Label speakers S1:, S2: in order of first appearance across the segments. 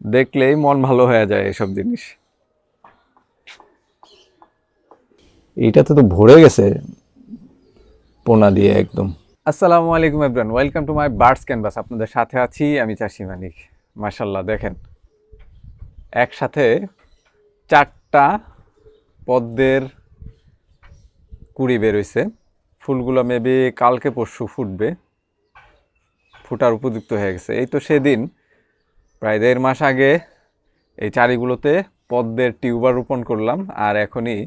S1: দেখলেই মন ভালো হয়ে যায় এসব জিনিস। এইটাতে তো ভরে গেছে পোনা দিয়ে একদম। আসসালামু আলাইকুম everyone welcome to my birds canvas আপনাদের সাথে আছি আমি চাষি মানিক। মার্শাল্লাহ দেখেন একসাথে চারটা পদ্মের কুড়ি বেরোইছে ফুলগুলো মেবি কালকে পরশু ফুটবে ফুটার উপযুক্ত হয়ে গেছে। এই তো সেদিন প্রায় দেড় মাস আগে এই চারিগুলোতে পদ্মের টিউবার রোপণ করলাম আর এখনই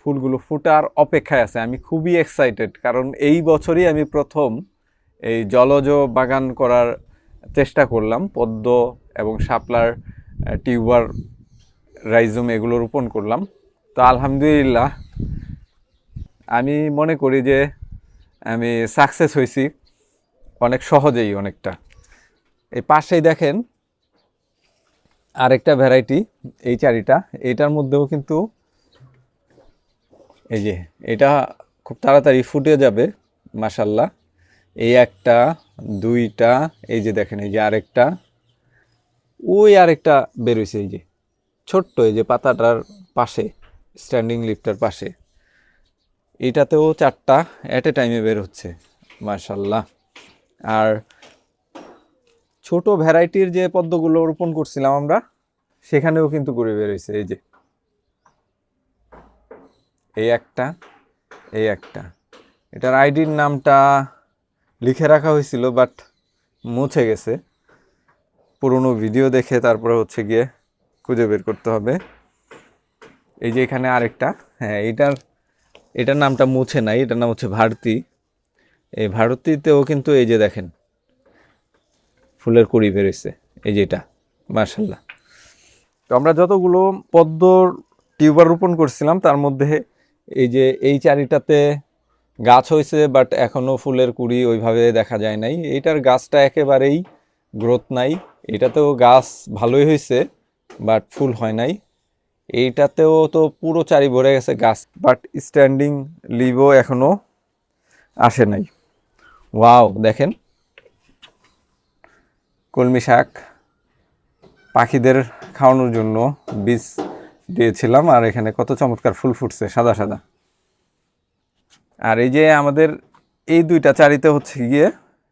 S1: ফুলগুলো ফুটার অপেক্ষায় আছে। আমি খুবই এক্সাইটেড কারণ এই বছরই আমি প্রথম এই জলজ বাগান করার চেষ্টা করলাম, পদ্ম এবং শাপলার টিউবার, রাইজুম এগুলো রোপণ করলাম। তো আলহামদুলিল্লাহ আমি মনে করি যে আমি সাকসেস হয়েছি অনেক সহজেই অনেকটা। এই পাশেই দেখেন আরেকটা ভ্যারাইটি এই চারিটা। এইটার মধ্যেও কিন্তু এই যে, এটা খুব তাড়াতাড়ি ফুটে যাবে মাসাল্লাহ এই একটা, দুইটা, এই যে দেখেন, এই যে আরেকটা। ওই আরেকটা বেরোইছে, এই যে ছোট্ট, এই যে পাতাটার পাশে স্ট্যান্ডিং লিফটার পাশে। এটাতেও চারটা অ্যাট এ টাইমে বের হচ্ছে মার্শাল্লাহ আর ছোট ভ্যারাইটির যে পদ্মগুলো রোপণ করছিলাম আমরা, সেখানেও কিন্তু করে বেরোইছে এই যে। এই একটা এই একটা। এটার আইডির নামটা লিখে রাখা হয়েছিল, বাট মুছে গেছে। পুরনো ভিডিও দেখে তারপরে হচ্ছে গিয়ে খুঁজে বের করতে হবে। এই যে এখানে আরেকটা হ্যাঁ এইটার, এটার নামটা মুছে নাই, এটার নাম হচ্ছে ভারতী। এই ভারতীতেও কিন্তু এই যে দেখেন ফুলের কুড়ি বেরোইছে এই যে এটা মার্শাল্লাহ তো আমরা যতগুলো পদ্মর টিউবার রোপণ করছিলাম, তার মধ্যে এই যে এই চারিটাতে গাছ হয়েছে বাট এখনও ফুলের কুড়ি ওইভাবে দেখা যায় নাই। এইটার গাছটা একেবারেই গ্রোথ নাই। এটাতেও গাছ ভালোই হয়েছে বাট ফুল হয় নাই। এইটাতেও তো পুরো চারি ভরে গেছে গাছ বাট স্ট্যান্ডিং লিভও এখনও আসে নাই। ওয়াও দেখেন। কলমি শাক পাখিদের খাওয়ানোর জন্য বীজ দিয়েছিলাম, আর এখানে কত চমৎকার ফুল ফুটছে, সাদা সাদা। আর এই যে আমাদের এই দুইটা চারিতে হচ্ছে গিয়ে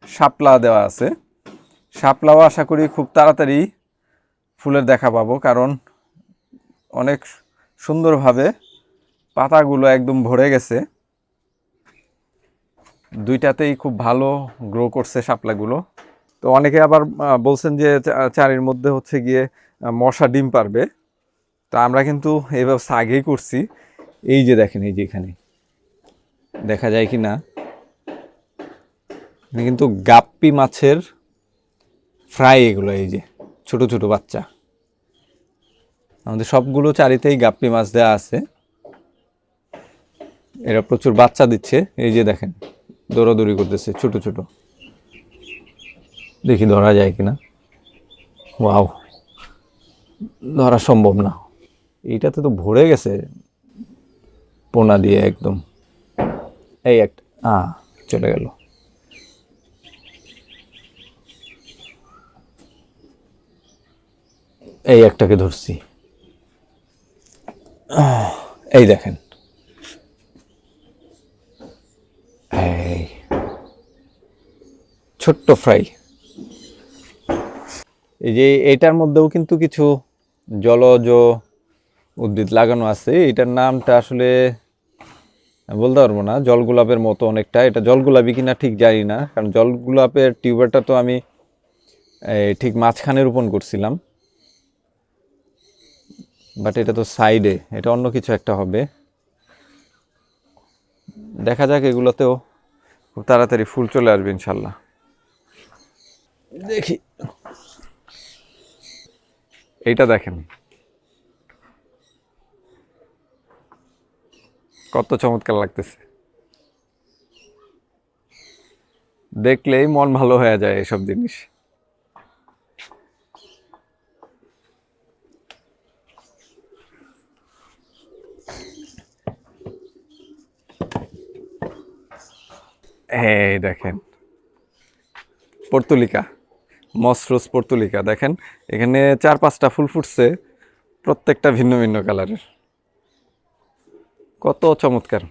S1: শাপলা দেওয়া আছে। শাপলাও আশা করি খুব তাড়াতাড়ি ফুলের দেখা পাবো, কারণ অনেক সুন্দরভাবে পাতাগুলো একদম ভরে গেছে। দুইটাতেই খুব ভালো গ্রো করছে শাপলাগুলো। তো অনেকে আবার বলছেন যে চারির মধ্যে হচ্ছে গিয়ে মশা ডিম পারবে। তো আমরা কিন্তু এই ব্যবস্থা আগেই করছি। এই যে দেখেন, এই যে এখানে। দেখা যায় কি না? কিন্তু গাপ্পি মাছের ফ্রাই এগুলো, এই যে ছোট ছোট বাচ্চা। আমাদের সবগুলো চারিতেই গাপ্পি মাছ দেওয়া আছে। এরা প্রচুর বাচ্চা দিচ্ছে। এই যে দেখেন, দৌড়াদৌড়ি করতেছে ছোট ছোট। দেখি ধরা যায় কিনা। ওয়াও, ধরা সম্ভব না। এইটাতে তো ভরে গেছে পোনা দিয়ে একদম। এই একটা, আ, চলে গেল। এই একটাকে ধরছি। এই দেখেন। এই, ছোট্ট ফ্রাই। এই যে এটার মধ্যেও কিন্তু কিছু জলজ উদ্ভিদ লাগানো আছে। এটার নামটা আসলে বলতে পারব না, জল গোলাপের মতো অনেকটা। এটা জল গোলাপি কিনা ঠিক জানি না, কারণ জল গোলাপের টিউবারটা তো আমি ঠিক মাঝখানে রোপণ করছিলাম। বাট এটা তো সাইডে, এটা অন্য কিছু একটা হবে। দেখা যাক এগুলোতেও খুব তাড়াতাড়ি ফুল চলে আসবে ইনশাল্লাহ। দেখি। এইটা দেখেন। কত চমৎকার লাগতেছে। দেখলেই মন ভালো হয়ে যায় এসব জিনিস। এই দেখেন। পর্তুলিকা। মসরোজ পর্তুলিকা দেখেন এখানে চার পাঁচটা ফুল ফুটছে প্রত্যেকটা ভিন্ন ভিন্ন কালারের। কত চমৎকার।